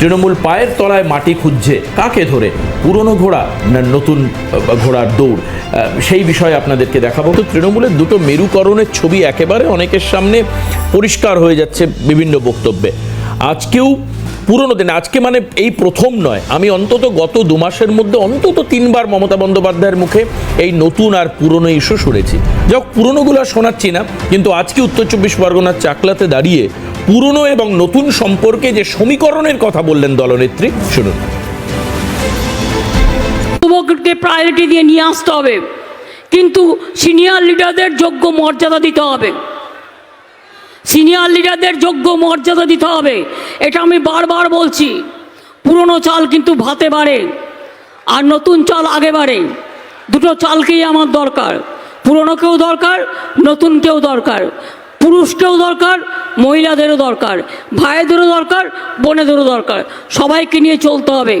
তৃণমূল পায়ের তলায় মাটি খুঁজছে। কাকে ধরে? পুরনো ঘোড়া না নতুন ঘোড়ার দৌড়? সেই বিষয়ে আপনাদেরকে দেখাবো। তো তৃণমূলের দুটো মেরুকরণের ছবি একেবারে অনেকের সামনে পরিষ্কার হয়ে যাচ্ছে বিভিন্ন বক্তব্যে। আজকেও পুরনো দিন, আজকে মানে এই প্রথম নয়। আমি অন্তত গত দু মাসের মধ্যে অন্তত তিনবার মমতা বন্দ্যোপাধ্যায়ের মুখে এই নতুন আর পুরনো ইস্যু শুনেছি। যাক পুরনোগুলো শোনাচ্ছি না, কিন্তু আজকে উত্তর চব্বিশ পরগনার চাকলাতে দাঁড়িয়ে পুরনো এবং নতুন সম্পর্কে যে সমীকরণের কথা বললেন দলনেত্রী, শুনুন। যুবককে প্রায়োরিটি দিয়ে নিয়ে আসতে হবে। কিন্তু সিনিয়র লিডারদের যোগ্য মর্যাদা দিতে হবে। সিনিয়র লিডারদের যোগ্য মর্যাদা দিতে হবে। এটা আমি বারবার বলছি। পুরনো চাল কিন্তু ভাতে বাড়ে, আর নতুন চাল আগে বাড়ে। দুটো চালকেই আমার দরকার। পুরনোকেও দরকার নতুনকেও দরকার। পুরুষকেও দরকার মহিলাদেরও দরকার ভাইদেরও দরকার বোনেদেরও দরকার। সবাইকে নিয়ে চলতে হবে।